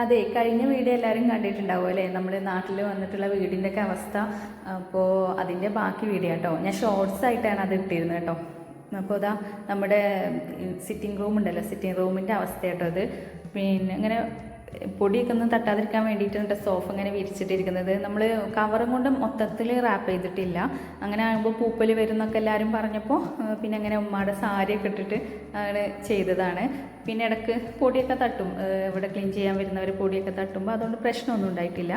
അതെ കഴിഞ്ഞ വീഡിയോ എല്ലാവരും കണ്ടിട്ടുണ്ടാവും അല്ലേ? നമ്മൾ നാട്ടിൽ വന്നിട്ടുള്ള വീടിന്റെ ഒക്കെ അവസ്ഥ. അപ്പോൾ അതിന്റെ ബാക്കി വീഡിയോ കേട്ടോ. ഞാൻ ഷോർട്സ് ആയിട്ടാണ് അത് ഇട്ടിരുന്നത് കേട്ടോ. അപ്പോൾ ഇതാ നമ്മുടെ സിറ്റിംഗ് റൂം ഉണ്ടല്ലോ സിറ്റിംഗ് റൂമിന്റെ അവസ്ഥ കേട്ടോ അത്. പിന്നെ ഇങ്ങനെ പൊടിയൊക്കെ ഒന്നും തട്ടാതിരിക്കാൻ വേണ്ടിയിട്ടാണ് സോഫ് അങ്ങനെ വിരിച്ചിട്ടിരിക്കുന്നത്. നമ്മൾ കവറും കൊണ്ട് മൊത്തത്തിൽ റാപ്പ് ചെയ്തിട്ടില്ല. അങ്ങനെ ആകുമ്പോൾ പൂപ്പൽ വരുന്നൊക്കെ എല്ലാവരും പറഞ്ഞപ്പോൾ പിന്നെ അങ്ങനെ ഉമ്മയുടെ സാരിയൊക്കെ ഇട്ടിട്ട് അങ്ങനെ ചെയ്തതാണ്. പിന്നെ ഇടയ്ക്ക് പൊടിയൊക്കെ തട്ടും. ഇവിടെ ക്ലീൻ ചെയ്യാൻ വരുന്നവർ പൊടിയൊക്കെ തട്ടുമ്പോൾ അതുകൊണ്ട് പ്രശ്നമൊന്നും ഉണ്ടായിട്ടില്ല.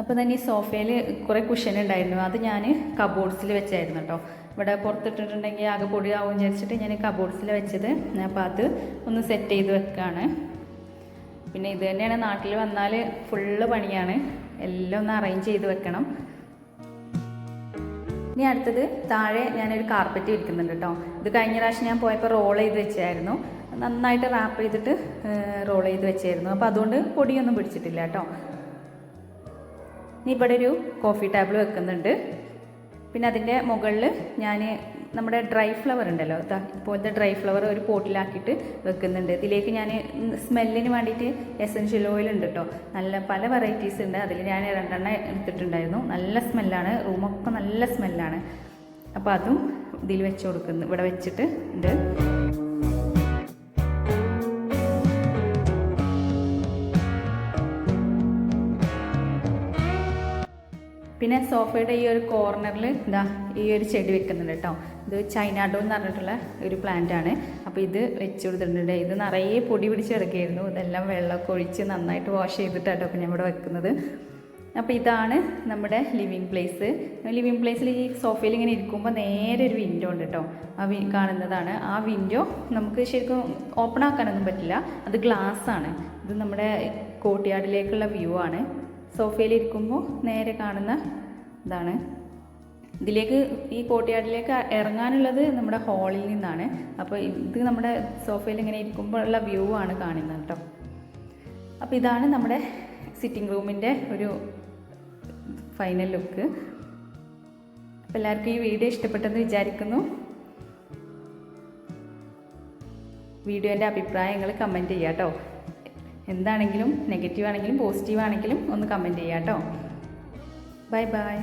അപ്പോൾ തന്നെ ഈ സോഫയിൽ കുറേ കുഷൻ ഉണ്ടായിരുന്നു. അത് ഞാൻ കബോർഡ്സിൽ വെച്ചായിരുന്നു കേട്ടോ ഇവിടെ പുറത്തിട്ടിട്ടുണ്ടെങ്കിൽ ആകെ പൊടിയാവും വിചാരിച്ചിട്ട് ഞാൻ കബോർഡ്സിൽ വെച്ചത്. അപ്പോൾ അത് ഒന്ന് സെറ്റ് ചെയ്ത് വെക്കുകയാണ് പിന്നെ ഇത് തന്നെയാണ് നാട്ടിൽ വന്നാൽ ഫുള്ള് പണിയാണ്. എല്ലാം ഒന്ന് അറേഞ്ച് ചെയ്ത് വെക്കണം. ഇനി അടുത്തത് താഴെ ഞാനൊരു കാർപ്പറ്റ് വിരിക്കുന്നുണ്ട് കേട്ടോ. ഇത് കഴിഞ്ഞ പ്രാവശ്യം ഞാൻ പോയപ്പോൾ റോൾ ചെയ്ത് വെച്ചായിരുന്നു. നന്നായിട്ട് റാപ്പ് ചെയ്തിട്ട് റോൾ ചെയ്ത് വെച്ചായിരുന്നു. അപ്പോൾ അതുകൊണ്ട് പൊടിയൊന്നും പിടിച്ചിട്ടില്ല കേട്ടോ. ഇനി ഇവിടെ ഒരു കോഫി ടേബിൾ വെക്കുന്നുണ്ട്. പിന്നെ അതിന്റെ മുകളിൽ ഞാൻ നമ്മുടെ ഡ്രൈ ഫ്ലവർ ഉണ്ടല്ലോ ഇപ്പോഴത്തെ ഡ്രൈ ഫ്ലവർ ഒരു പോട്ടിലാക്കിയിട്ട് വെക്കുന്നുണ്ട്. ഇതിലേക്ക് ഞാൻ സ്മെല്ലിന് വേണ്ടിയിട്ട് എസൻഷ്യൽ ഓയിൽ ഉണ്ട് കേട്ടോ. നല്ല പല വെറൈറ്റീസ് ഉണ്ട്. അതിൽ ഞാൻ രണ്ടെണ്ണം എടുത്തിട്ടുണ്ടായിരുന്നു. നല്ല സ്മെല്ലാണ്. റൂമൊക്കെ നല്ല സ്മെല്ലാണ്. അപ്പോൾ അതും ഇതിൽ വെച്ച് കൊടുക്കുന്നു. ഇവിടെ വെച്ചിട്ട് ഉണ്ട് പിന്നെ സോഫയുടെ ഈ ഒരു കോർണറിൽ ഇതാ ഈ ഒരു ചെടി വെക്കുന്നുണ്ട് കേട്ടോ. ഇത് ചൈനാഡോ എന്ന് പറഞ്ഞിട്ടുള്ള ഒരു പ്ലാന്റ് ആണ്. അപ്പോൾ ഇത് വെച്ച് കൊടുത്തിട്ടുണ്ട് ഇത് നിറയെ പൊടി പിടിച്ച് കിടക്കുകയായിരുന്നു. ഇതെല്ലാം വെള്ളമൊക്കെ ഒഴിച്ച് നന്നായിട്ട് വാഷ് ചെയ്തിട്ടാണ് അപ്പോൾ ഞാൻ ഇവിടെ വെക്കുന്നത്. അപ്പോൾ ഇതാണ് നമ്മുടെ ലിവിങ് പ്ലേസ് ലിവിങ് പ്ലേസിൽ ഈ സോഫയിൽ ഇങ്ങനെ ഇരിക്കുമ്പോൾ നേരെ ഒരു വിൻഡോ ഉണ്ട് കേട്ടോ ആ കാണുന്നതാണ്. ആ വിൻഡോ നമുക്ക് ശരിക്കും ഓപ്പൺ ആക്കാനൊന്നും പറ്റില്ല. അത് ഗ്ലാസ് ആണ്. ഇത് നമ്മുടെ കോട്ടിയാടിലേക്കുള്ള വ്യൂ ആണ്. സോഫയിൽ ഇരിക്കുമ്പോൾ നേരെ കാണുന്ന ഇതാണ്. ഇതിലേക്ക് ഈ കോട്ടയാടിലേക്ക് ഇറങ്ങാനുള്ളത് നമ്മുടെ ഹാളിൽ നിന്നാണ്. അപ്പോൾ ഇത് നമ്മുടെ സോഫയിൽ ഇങ്ങനെ ഇരിക്കുമ്പോൾ ഉള്ള വ്യൂ ആണ് കാണുന്നത് കേട്ടോ അപ്പോൾ ഇതാണ് നമ്മുടെ സിറ്റിംഗ് റൂമിന്റെ ഒരു ഫൈനൽ ലുക്ക്. അപ്പോൾ എല്ലാവർക്കും ഈ വീഡിയോ ഇഷ്ടപ്പെട്ടെന്ന് വിചാരിക്കുന്നു. വീഡിയോന്റെ അഭിപ്രായങ്ങൾ കമന്റ് ചെയ്യാം കേട്ടോ എന്താണെങ്കിലും നെഗറ്റീവ് ആണെങ്കിലും പോസിറ്റീവ് ആണെങ്കിലും ഒന്ന് കമന്റ് ചെയ്യാം കേട്ടോ ബൈ ബൈ.